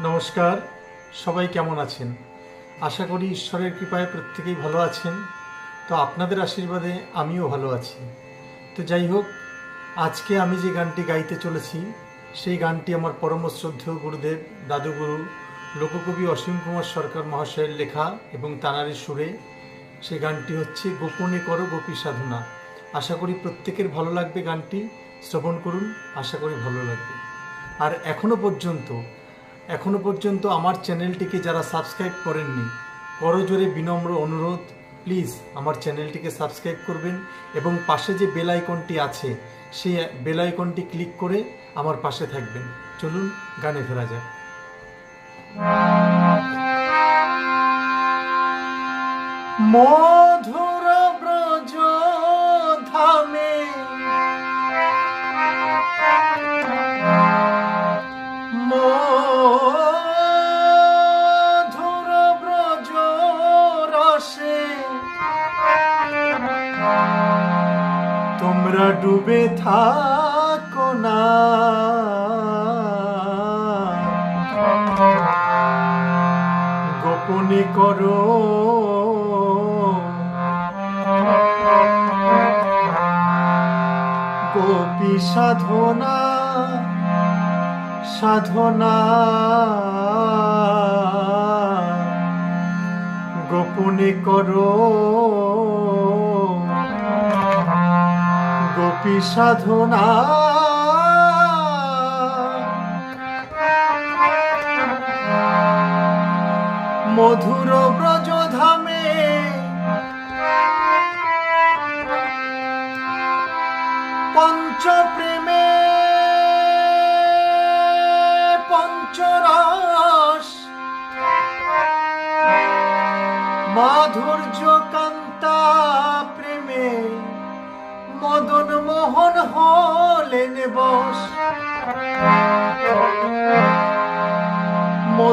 নমস্কার, সবাই কেমন আছেন? আশা করি ঈশ্বরের কৃপায় প্রত্যেকেই ভালো আছেন। তো আপনাদের আশীর্বাদে আমিও ভালো আছি। তো যাই হোক, আজকে আমি যে গানটি গাইতে চলেছি, সেই গানটি আমার পরম শ্রদ্ধেয় গুরুদেব, দাদুগুরু, লোককবি অসীম কুমার সরকার মহাশয়ের লেখা এবং তানারি সুরে। সেই গানটি হচ্ছে, গোপনে করো গোপী সাধনা। আশা করি প্রত্যেকের ভালো লাগবে গানটি। শ্রবণ করুন, আশা করি ভালো লাগবে। আর এখনও পর্যন্ত এখনও পর্যন্ত আমার চ্যানেলটিকে যারা সাবস্ক্রাইব করেননি করজোরে বিনম্র অনুরোধ। প্লিজ আমার চ্যানেলটিকে সাবস্ক্রাইব করবেন এবং পাশে যে বেল আইকনটি আছে, সেই বেল আইকনটি ক্লিক করে আমার পাশে থাকবেন। চলুন, গানে ফেরা যাক। মধুর তোমরা ডুবে থাকো না। গোপনে করো। গোপী সাধনা সাধনা। গোপনে করো। গোপী সাধনা। মধুর ব্রজ ধামে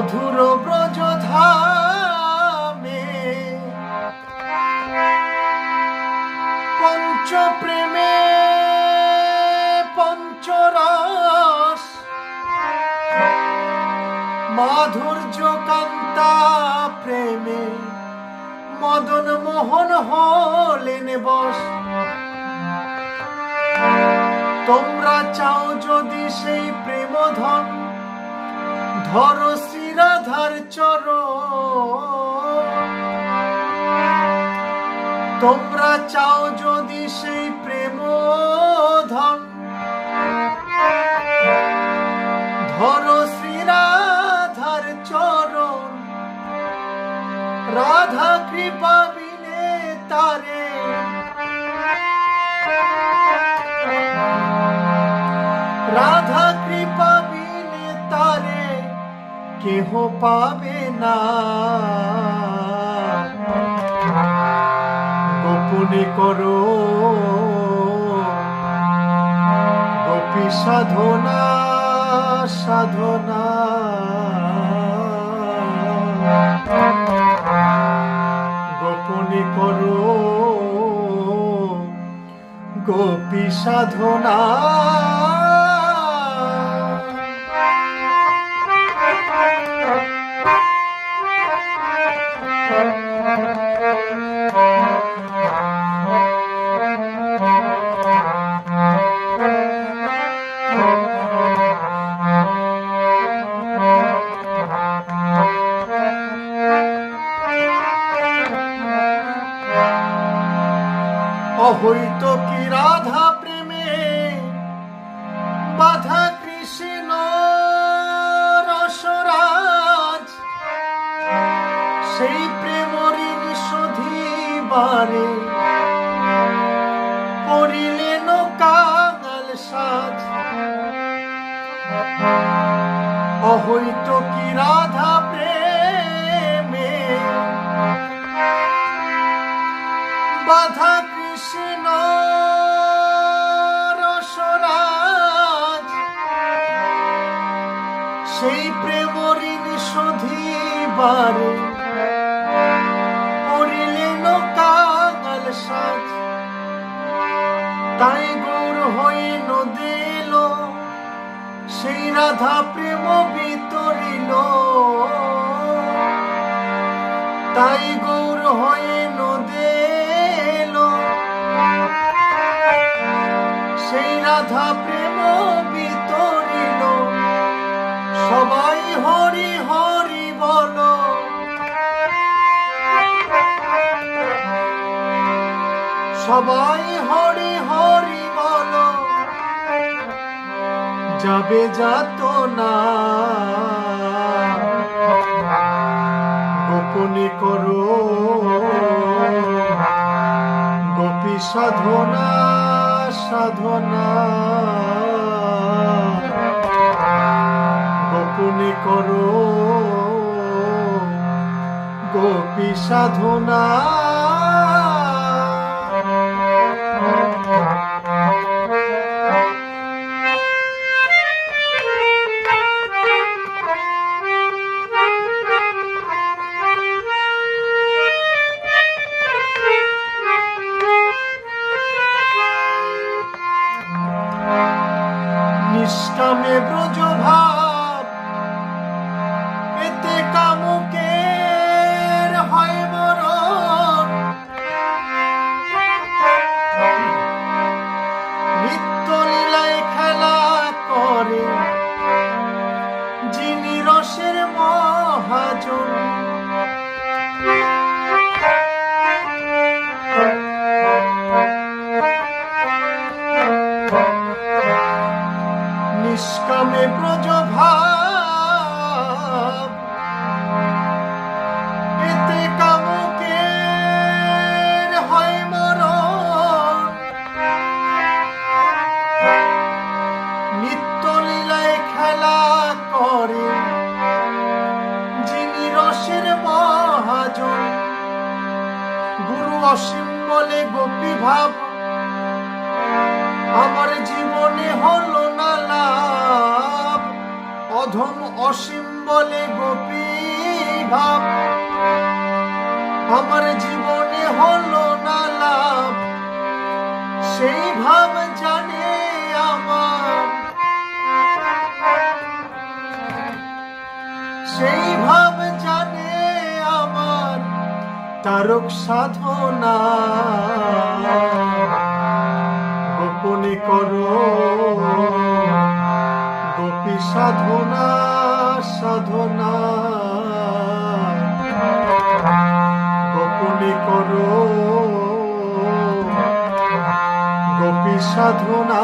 মধুর ব্রজ ধামে পঞ্চপ্রেমে পঞ্চরস। মাধুর্য কান্তা প্রেমে মদন মোহন হলেন বস। তোমরা চাও যদি সেই প্রেমধন ধর শ্রীরাধার চর তোমরা চাও যদি সেই প্রেম ধন ধর শ্রীরাধার চরণ। রাধা কৃপা বিনে তারে কেহ পাবে না। গোপনে করো। গোপী সাধনা সাধনা। গোপনে করো। গোপী সাধনা শোধিবারে করিলেন কাঙাল সাজ। অহৈত কি রাধা প্রেমে? বাধা কৃষ্ণ রসরাজ। সেই প্রেম ঋণ শোধিবারে। সাথ তাই গৌর হয়ে নদিল সেই রাধা প্রেম বিতরিল। তাই গৌর হয়ে নদিল সেই রাধা প্রেম বিতরিল। সবাই হরি হরি সবাই হরি হরি বলো। যাবে যাত না। গোপনে করো। গোপী সাধনা সাধনা। গোপনে করো। গোপী সাধনা। নিষ্কামে ব্রজ নিষ্কামে ব্রজ ভাব এতে কামুকের হয় নিত্য লীলায় খেলা করে যিনি রসের মহাজন। গুরু অসীম বলে গোপী ভাব, আমার জীবনে হলো না লাভ। সেই ভাব জানে আমার। সেই ভাব জানে আমার তারক সাধনা। গোপনে করো গোপী সাধনা। সাধনা। গোপনে করো। গোপী সাধনা।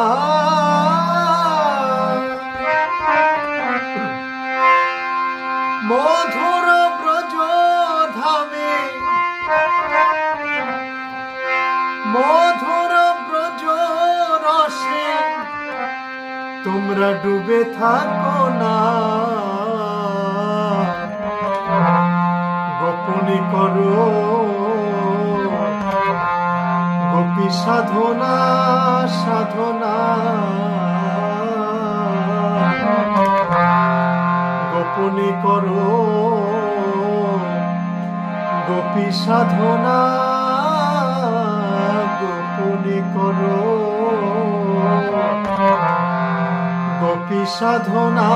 মধুর ব্রজ ধামে মধুর ব্রজ রসে। তোমরা ডুবে থাকো না। গোপনে করো। গোপী সাধনা সাধনা। গোপনে করো। গোপী সাধনা গোপনে করো। গোপী সাধনা।